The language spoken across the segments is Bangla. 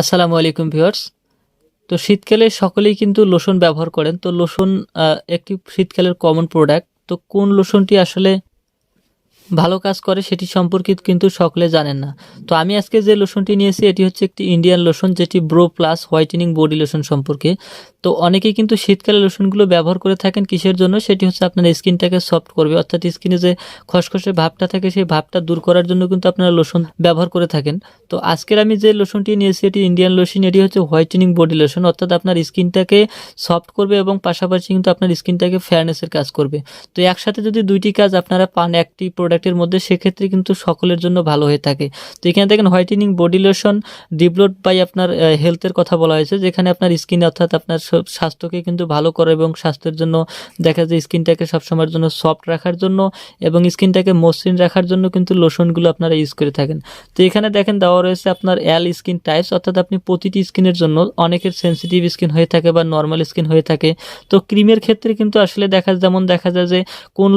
আসসালামু আলাইকুম ভিউয়ার্স। তো শীতকালে সকলেই কিন্তু লোশন ব্যবহার করেন। তো লোশন একটি শীতকালের কমন প্রোডাক্ট তো কোন লোশনটি আসলে ভালো কাজ করে সেটি সম্পর্কে কিন্তু সকলে জানেন না। তো আমি আজকে যে লোশনটি নিয়েছি, এটি হচ্ছে একটি ইন্ডিয়ান লোশন যেটি bro plus whitening body lotion সম্পর্কে। তো অনেকেই কিন্তু শীতকালে লোশনগুলো ব্যবহার করে থাকেন কিসের জন্য? সেটি হচ্ছে আপনার স্কিনটাকে সফট করবে। অর্থাৎ স্কিনে যে খসখসে ভাবটা থাকে, সেই ভাবটা দূর করার জন্য কিন্তু আপনারা লোশন ব্যবহার করে থাকেন। তো আজকের আমি যে লোশনটি নিয়েছি, এটি ইন্ডিয়ান লোশন এটি হচ্ছে হোয়াইটেনিং বডি লোশন অর্থাৎ আপনার স্কিনটাকে সফট করবে এবং পাশাপাশি কিন্তু আপনার স্কিনটাকে ফেয়ারনেসের কাজ করবে। তো একসাথে যদি দুইটি কাজ আপনারা পান, একটি প্রোডাক্টের মধ্যে সেক্ষেত্রে কিন্তু সকলের জন্য ভালো হয়ে থাকে। তো এখানে দেখেন whitening body lotion develop by আপনার হেলথের কথা বলা হয়েছে, যেখানে আপনার স্কিন অর্থাৎ আপনার স্বাস্থ্যকে কিন্তু ভালো করে এবং স্বাস্থ্যের জন্য দেখা যায় স্কিনটাকে সবসময়ের জন্য সফট রাখার জন্য এবং স্কিনটাকে মসৃণ রাখার জন্য কিন্তু লোশনগুলো আপনারা ইউজ করে থাকেন। তো এখানে দেখেন দেওয়া রয়েছে আপনার অ্যাল স্কিন টাইপস অর্থাৎ আপনি প্রতিটি স্কিনের জন্য অনেকের সেন্সিটিভ স্কিন হয়ে থাকে বা নর্মাল স্কিন হয়ে থাকে। তো ক্রিমের ক্ষেত্রে কিন্তু আসলে দেখা, যেমন দেখা যায় যে কোন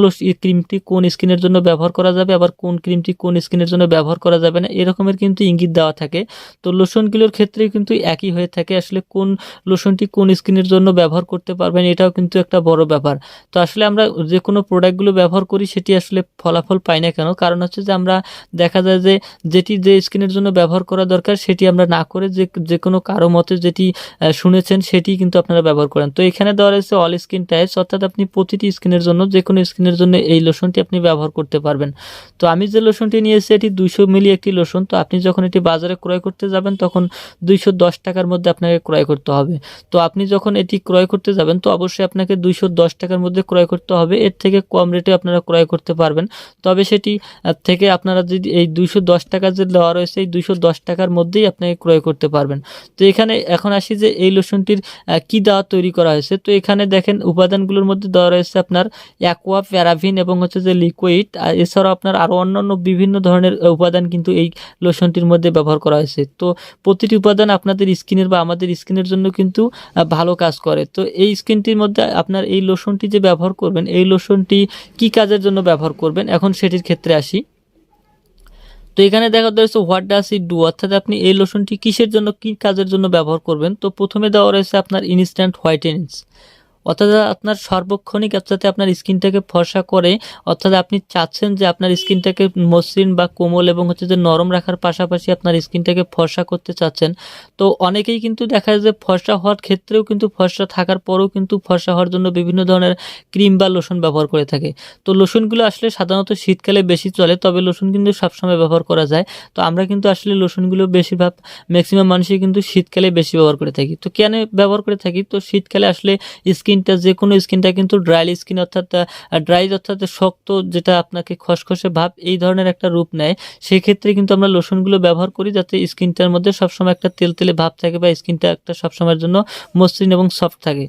ক্রিমটি কোন স্কিনের জন্য ব্যবহার করা যাবে, আবার কোন ক্রিমটি কোন স্কিনের জন্য ব্যবহার করা যাবে না, এরকমের কিন্তু ইঙ্গিত দেওয়া থাকে। তো লোশনগুলোর ক্ষেত্রে কিন্তু একই হয়ে থাকে, আসলে কোন লোশনটি কোন স্কিনের জন্য ব্যবহার করতে পারবেন, এটাও কিন্তু একটা বড় ব্যাপার। তো আসলে আমরা যে কোনো প্রোডাক্টগুলো ব্যবহার করি, সেটি আসলে ফলাফল পাই না কেন, কারণ হচ্ছে যে আমরা দেখা যায় যে যেটি যে স্কিনের জন্য ব্যবহার করা দরকার, সেটি আমরা না করে যে যে কোনো কারও মতে যেটি শুনেছেন, সেটি কিন্তু আপনারা ব্যবহার করেন। তো এখানে দেওয়া রয়েছে অল স্কিন টাইপস অর্থাৎ আপনি প্রতিটি স্কিনের জন্য, যে কোনো স্কিনের জন্য এই লোশনটি আপনি ব্যবহার করতে পারবেন। তো আমি যে লোশনটি নিয়েছি, এটি দুইশো মিলি একটি লোশন তো আপনি যখন এটি বাজারে ক্রয় করতে যাবেন, তখন দুইশো দশ টাকার মধ্যে আপনাকে ক্রয় করতে হবে। তো আপনি যখন এটি ক্রয় করতে যাবেন, তো অবশ্যই আপনাকে দুইশো দশ টাকার মধ্যে ক্রয় করতে হবে। এর থেকে কম রেটে আপনারা ক্রয় করতে পারবেন। তবে সেটি থেকে আপনারা যদি এই দুইশো দশ টাকা যে দেওয়া রয়েছে, এই দুইশো দশ টাকার মধ্যেই আপনাকে ক্রয় করতে পারবেন। তো এখানে এখন আসি যে এই লোশনটির কি দেওয়া তৈরি করা হয়েছে। তো এখানে দেখেন, উপাদানগুলোর মধ্যে দেওয়া রয়েছে আপনার অ্যাকোয়া প্যারাভিন এবং হচ্ছে যে লিকুইড এছাড়াও আপনার আরও অন্যান্য বিভিন্ন ধরনের উপাদান কিন্তু এই লোশনটির মধ্যে ব্যবহার করা হয়েছে। তো প্রতিটি উপাদান আপনাদের স্কিনের বা আমাদের স্কিনের জন্য কিন্তু ভালো কাজ করে। তো এই স্কিনটির মধ্যে আপনার এই লোশনটি যে ব্যবহার করবেন, এই লোশনটি কি কাজের জন্য ব্যবহার করবেন? এখন সেটির ক্ষেত্রে আসি। তো এখানে দেখা যাচ্ছে হোয়াট ডাস ইট ডু? অর্থাৎ আপনি এই লোশনটি কিসের জন্য, কি কাজের জন্য ব্যবহার করবেন? তো প্রথমে দেওয়া রয়েছে আপনার ইনস্ট্যান্ট হোয়াইটেনিংস। অর্থাৎ আপনার সর্বক্ষণিক যাতে আপনার স্কিনটাকে ফর্সা করে, অর্থাৎ আপনি চাচ্ছেন যে আপনার স্কিনটাকে মসৃণ বা কোমল এবং হচ্ছে যে নরম রাখার পাশাপাশি আপনার স্কিনটাকে ফর্সা করতে চাচ্ছেন। তো অনেকেই কিন্তু দেখা যায় যে ফর্সা হওয়ার ক্ষেত্রেও কিন্তু ফর্সা থাকার পরেও কিন্তু ফর্সা হওয়ার জন্য বিভিন্ন ধরনের ক্রিম বা লোশন ব্যবহার করে থাকে। তো লোশনগুলো আসলে সাধারণত শীতকালে বেশি চলে, তবে লোশন কিন্তু সবসময় ব্যবহার করা যায়। তো আমরা কিন্তু আসলে লোশনগুলো বেশিরভাগ ম্যাক্সিমাম মানুষই কিন্তু শীতকালে বেশি ব্যবহার করে থাকি। তো কেন ব্যবহার করে থাকি? তো শীতকালে আসলে স্কিনটা যে কোনো স্কিনটা কিন্তু ড্রাইল স্কিন অর্থাৎ ড্রাই অর্থাৎ শক্ত, যেটা আপনাকে খসখসে ভাব এই ধরনের একটা রূপ নেয়। সেক্ষেত্রে কিন্তু আমরা লোশনগুলো ব্যবহার করি যাতে স্কিনটার মধ্যে সবসময় একটা তেলতেলে ভাব থাকে বা স্কিনটা একটা সবসময়ের জন্য মসৃণ এবং সফট থাকে।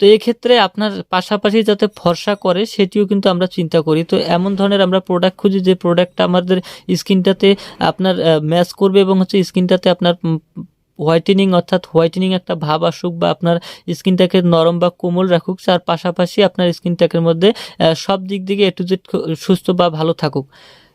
তো এক্ষেত্রে আপনার পাশাপাশি যাতে ফর্সা করে, সেটিও কিন্তু আমরা চিন্তা করি। তো এমন ধরনের আমরা প্রোডাক্ট খুঁজি যে প্রোডাক্টটা আমাদের স্কিনটাতে আপনার ম্যাচ করবে এবং হচ্ছে স্কিনটাতে আপনার হোয়াইটেনিং অর্থাৎ হোয়াইটেনিং একটা ভাব আসুক বা আপনার স্কিনটাকে নরম বা কোমল রাখুক তার পাশাপাশি আপনার স্কিনটাকের মধ্যে সব দিক দিকে এ টু জেড সুস্থ বা ভালো থাকুক।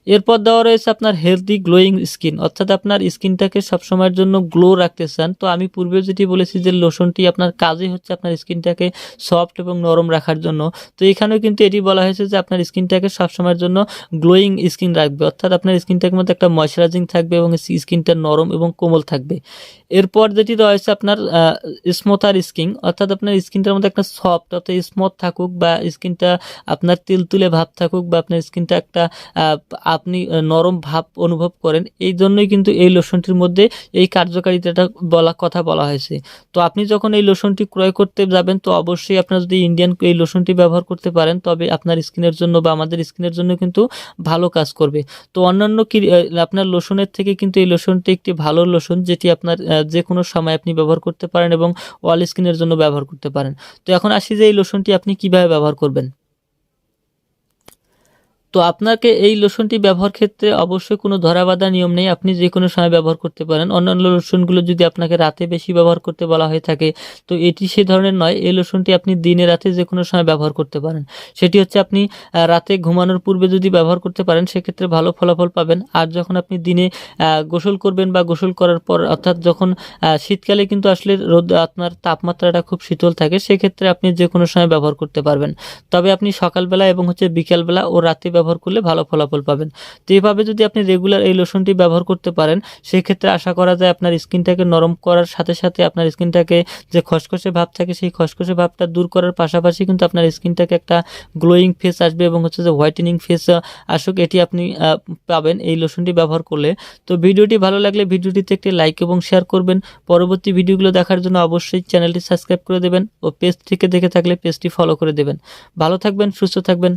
এরপর দেওয়া রয়েছে আপনার হেলদি গ্লোয়িং স্কিন অর্থাৎ আপনার স্কিনটাকে সবসময়ের জন্য গ্লো রাখতে চান। তো আমি পূর্বে যেটি বলেছি যে লোশনটি আপনার কাজই হচ্ছে আপনার স্কিনটাকে সফট এবং নরম রাখার জন্য। তো এখানেও কিন্তু এটি বলা হয়েছে যে আপনার স্কিনটাকে সবসময়ের জন্য গ্লোয়িং স্কিন রাখবে, অর্থাৎ আপনার স্কিনটার মধ্যে একটা ময়শ্চারাইজিং থাকবে এবং স্কিনটা নরম এবং কোমল থাকবে। এরপর যেটি রয়েছে আপনার স্মুথার স্কিন অর্থাৎ আপনার স্কিনটার মধ্যে একটা সফট অর্থাৎ স্মুথ থাকুক বা স্কিনটা আপনার তুলে ভাব থাকুক বা আপনার স্কিনটা একটা আপনি নরম ভাব অনুভব করেন, এই জন্যই কিন্তু এই লোশনটির মধ্যে এই কার্যকারিতাটা বলা, কথা বলা হয়েছে। তো আপনি যখন এই লোশনটি ক্রয় করতে যাবেন, তো অবশ্যই আপনার যদি ইন্ডিয়ান এই লোশনটি ব্যবহার করতে পারেন, তবে আপনার স্কিনের জন্য বা আমাদের স্কিনের জন্য কিন্তু ভালো কাজ করবে। তো অন্যান্য আপনার লোশনের থেকে কিন্তু এই লোশনটি একটি ভালো লোশন, যেটি আপনার যে কোনো সময় আপনি ব্যবহার করতে পারেন এবং অল স্কিনের জন্য ব্যবহার করতে পারেন। তো এখন আসি যে এই লোশনটি আপনি কীভাবে ব্যবহার করবেন। তো আপনাকে এই লোশনটি ব্যবহার ক্ষেত্রে অবশ্যই কোনো ধরাবাধা নিয়ম নেই। আপনি যে কোনো সময় ব্যবহার করতে পারেন। অন্যান্য লোশনগুলো যদি আপনাকে রাতে বেশি ব্যবহার করতে বলা হয়ে থাকে, তো এটি সে ধরনের নয়। এই লোশনটি আপনি দিনে রাতে যে কোনো সময় ব্যবহার করতে পারেন। সেটি হচ্ছে আপনি রাতে ঘুমানোর পূর্বে যদি ব্যবহার করতে পারেন, সেক্ষেত্রে ভালো ফলাফল পাবেন। আর যখন আপনি দিনে গোসল করবেন বা গোসল করার পর, অর্থাৎ যখন শীতকালে কিন্তু আসলে রোদ, আপনার তাপমাত্রাটা খুব শীতল থাকে, সেক্ষেত্রে আপনি যে কোনো সময় ব্যবহার করতে পারবেন। তবে আপনি সকালবেলা এবং হচ্ছে বিকালবেলা ও রাতে ব্যবহার করলে ভালো ফলাফল পাবেন। তো এইভাবে যদি আপনি রেগুলার এই লোশনটি ব্যবহার করতে পারেন, সেক্ষেত্রে আশা করা যায় আপনার স্কিনটাকে নরম করার সাথে সাথে আপনার স্কিনটাকে যে খসখসে ভাব থাকে, সেই খসখসে ভাবটা দূর করার পাশাপাশি কিন্তু আপনার স্কিনটাকে একটা গ্লোয়িং ফেস আসবে এবং হচ্ছে যে হোয়াইটেনিং ফেস আসুক, এটি আপনি পাবেন এই লোশনটি ব্যবহার করলে। তো ভিডিওটি ভালো লাগলে ভিডিওটিতে একটি লাইক এবং শেয়ার করবেন। পরবর্তী ভিডিওগুলো দেখার জন্য অবশ্যই চ্যানেলটি সাবস্ক্রাইব করে দেবেন ও পেজ থেকে দেখে থাকলে পেজটি ফলো করে দেবেন। ভালো থাকবেন, সুস্থ থাকবেন।